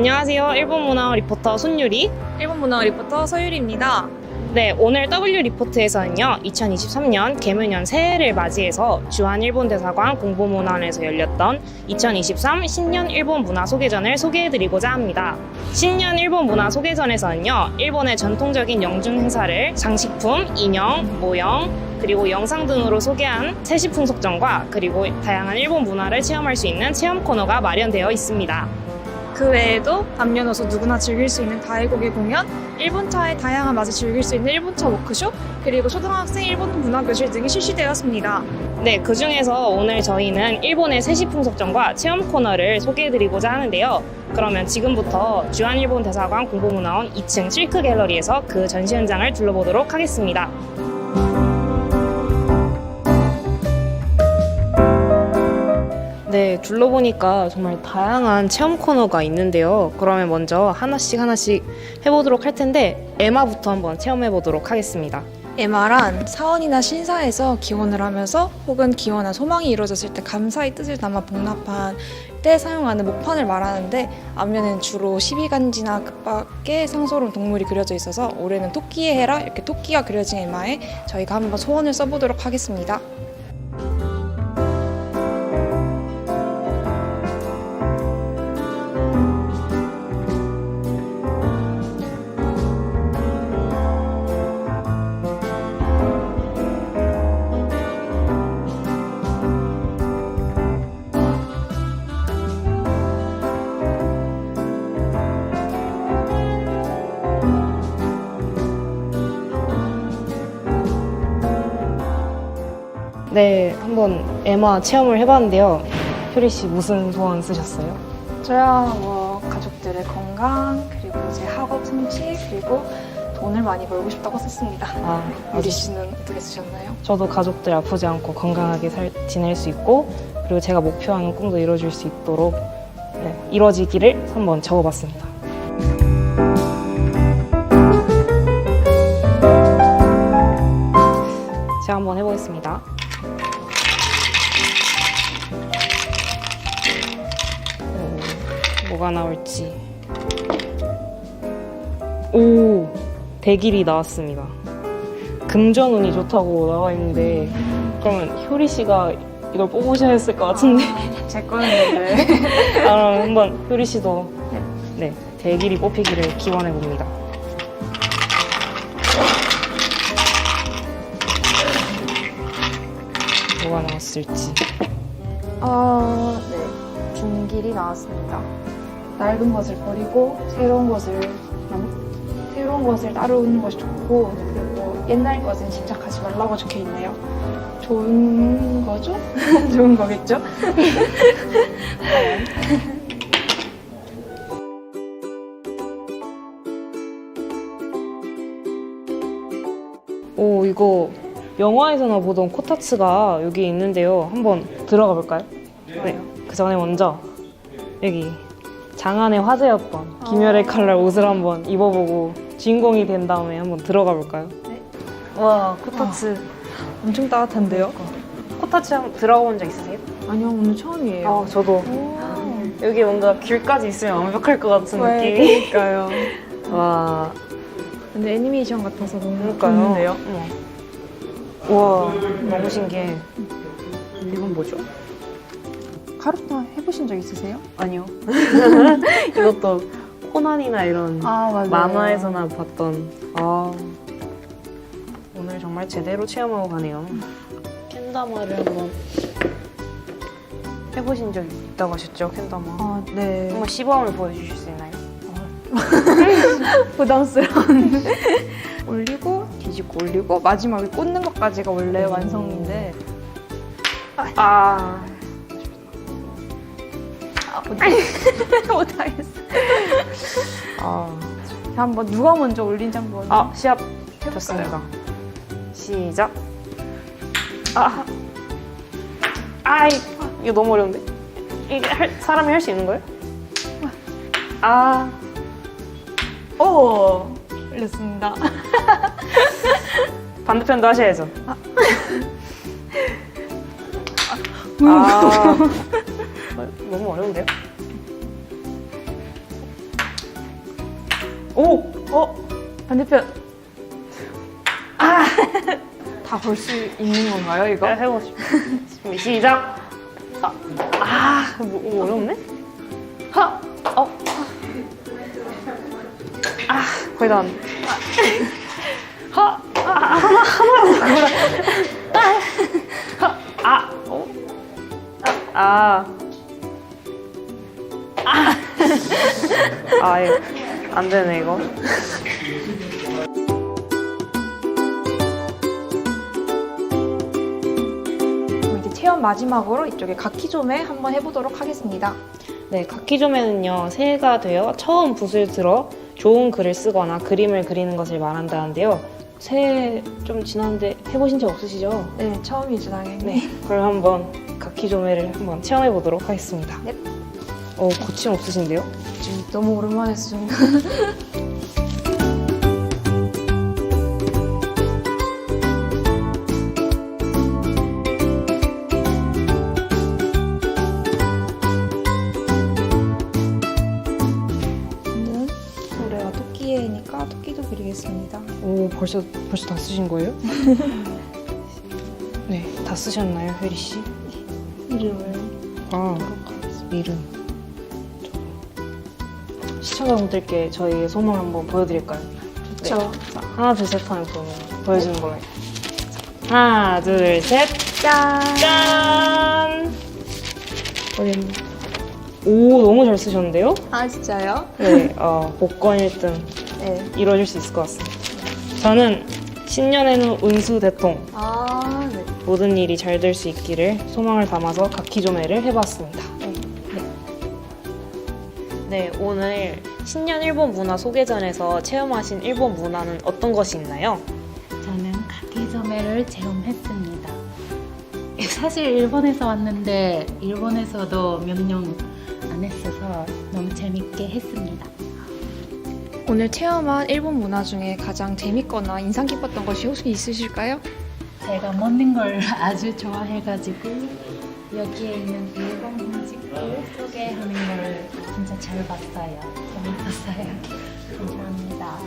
안녕하세요. 일본 문화 리포터 손유리. 일본 문화 리포터 서유리입니다. 네, 오늘 W 리포트에서는요, 2023년 개묘년 새해를 맞이해서 주한 일본 대사관 공보문화원에서 열렸던 2023 신년 일본 문화 소개전을 소개해드리고자 합니다. 신년 일본 문화 소개전에서는요, 일본의 전통적인 영중 행사를 장식품, 인형, 모형, 그리고 영상 등으로 소개한 세시풍속전과 그리고 다양한 일본 문화를 체험할 수 있는 체험 코너가 마련되어 있습니다. 그 외에도 남녀노소 누구나 즐길 수 있는 다이곡의 공연, 일본차의 다양한 맛을 즐길 수 있는 일본차 워크숍, 그리고 초등학생 일본 문화 교실 등이 실시되었습니다. 네, 그 중에서 오늘 저희는 일본의 세시 풍속전과 체험 코너를 소개해드리고자 하는데요. 그러면 지금부터 주한일본 대사관 공보문화원 2층 실크 갤러리에서 그 전시 현장을 둘러보도록 하겠습니다. 네, 둘러보니까 정말 다양한 체험 코너가 있는데요. 그러면 먼저 하나씩 하나씩 해보도록 할 텐데 에마부터 한번 체험해보도록 하겠습니다. MR란 사원이나 신사에서 기원을 하면서 혹은 기원한 소망이 이루어졌을 때 감사의 뜻을 담아 복납한 때 사용하는 목판을 말하는데 앞면에는 주로 12간지나 급박의 상소로운 동물이 그려져 있어서 올해는 토끼의 해라 이렇게 토끼가 그려진 에마에 저희가 한번 소원을 써보도록 하겠습니다. 네, 한번 에마 체험을 해봤는데요. 효리 씨 무슨 소원 쓰셨어요? 저야 뭐 가족들의 건강 그리고 이제 학업 성취 그리고 돈을 많이 벌고 싶다고 썼습니다. 아, 유리 씨는 어떻게 쓰셨나요? 저도 가족들 아프지 않고 건강하게 살, 지낼 수 있고 그리고 제가 목표하는 꿈도 이루어질 수 있도록 네, 이루어지기를 한번 적어봤습니다. 제가 한번 해보겠습니다. 뭐가 나올지. 오, 대길이 나왔습니다. 금전운이 좋다고 나와 있는데 그러면 효리 씨가 이걸 뽑으셔야 했을 것 같은데 제 거였는데. 아, 그럼 한번 효리 씨도 네 대길이 뽑히기를 기원해 봅니다. 뭐가 나왔을지. 아, 네. 중길이 나왔습니다. 낡은 것을 버리고 새로운 것을 남- 새로운 것을 따르는 것이 좋고 그리고 옛날 것은 집착하지 말라고 적혀 있네요. 좋은 거죠? 좋은 거겠죠? 오 이거 영화에서나 보던 코타츠가 여기 있는데요. 한번 들어가 볼까요? 네. 그 전에 먼저 여기 장안의 화제였던 김열의 칼날 옷을 한번 입어보고 주인공이 된 다음에 한번 들어가 볼까요? 네. 와 코타츠 엄청 따뜻한데요? 코타츠 한번 들어가 본적 있으세요? 아니요, 오늘 처음이에요. 아 저도 오. 여기 뭔가 귤까지 있으면 완벽할 것 같은 네, 느낌. 그러니까요. 와 근데 애니메이션 같아서 너무 그러니까요. 좋은데요? 어머. 와 너무 신기해. 이건 뭐죠? 카루타 해보신 적 있으세요? 아니요. 이것도 코난이나 이런 아, 맞아요. 만화에서나 봤던. 아 오늘 정말 제대로 체험하고 가네요. 캔다마를 한번 해보신 적 있다고 하셨죠? 캔다마. 아, 네. 한번 시범을 보여주실 수 있나요? 부담스러운. 올리고, 뒤집고 올리고, 마지막에 꽂는 것까지가 원래 완성인데. 아 아, 못- 못하겠어. 아. 자, 한번 누가 먼저 올린지 한번. 아, 시합? 좋습니다. 시작. 아, 아이, 이거 너무 어려운데? 이게 할, 사람이 할 수 있는 거예요? 아, 오! 올렸습니다. 반대편도 하셔야죠. 아, 어, 너무 어려운데요? 오! 어? 반대편. 아! 다 볼 수 있는 건가요, 이거? 내가 해보고 싶어. 시작! 아, 아 뭐, 뭐 어렵네? 하! 어? 아, 거의 다 왔네. 하! 아, 하나, 하나, 그거다. 하! 아! 어? 아, 아. 아. 아, 이거 안 되네, 이거. 그럼 이제 체험 마지막으로 이쪽에 각기점에 한번 해보도록 하겠습니다. 네, 각기조매는요, 새해가 되어 처음 붓을 들어 좋은 글을 쓰거나 그림을 그리는 것을 말한다는데요. 새해 좀 지났는데 해보신 적 없으시죠? 네, 처음이죠, 당연히. 네, 그럼 한번 각기조매를 한번 체험해 보도록 하겠습니다. 네. 어, 거침 없으신데요? 지금 너무 오랜만에 좀. 저는 올해가 토끼해니까 토끼도 그리겠습니다. 오, 벌써, 벌써 다 쓰신 거예요? 네, 다 쓰셨나요, 혜리 씨? 이름을 아, 이름. 시청자분들께 저희의 소망 한번 보여드릴까요? 좋죠. 자, 하나, 둘, 셋 하면 보면 보여주는 걸로. 자, 하나, 둘, 셋. 짠! 짠! 있나? 오, 너무 잘 쓰셨는데요? 아, 진짜요? 네, 어, 복권 1등 네. 이루어질 수 있을 것 같습니다. 저는 신년에는 운수 대통, 아, 네. 모든 일이 잘 될 수 있기를 소망을 담아서 각기조매를 해봤습니다. 네. 네, 오늘 신년 일본 문화 소개전에서 체험하신 일본 문화는 어떤 것이 있나요? 저는 가기점매를 체험했습니다. 사실 일본에서 왔는데 일본에서도 몇년안 했어서 너무 재밌게 했습니다. 오늘 체험한 일본 문화 중에 가장 재밌거나 인상 깊었던 것이 혹시 있으실까요? 제가 먹는 걸 아주 좋아해가지고 여기에 있는 일본 음식들 소개하는 걸 진짜 잘 봤어요. 재밌었어요. 감사합니다.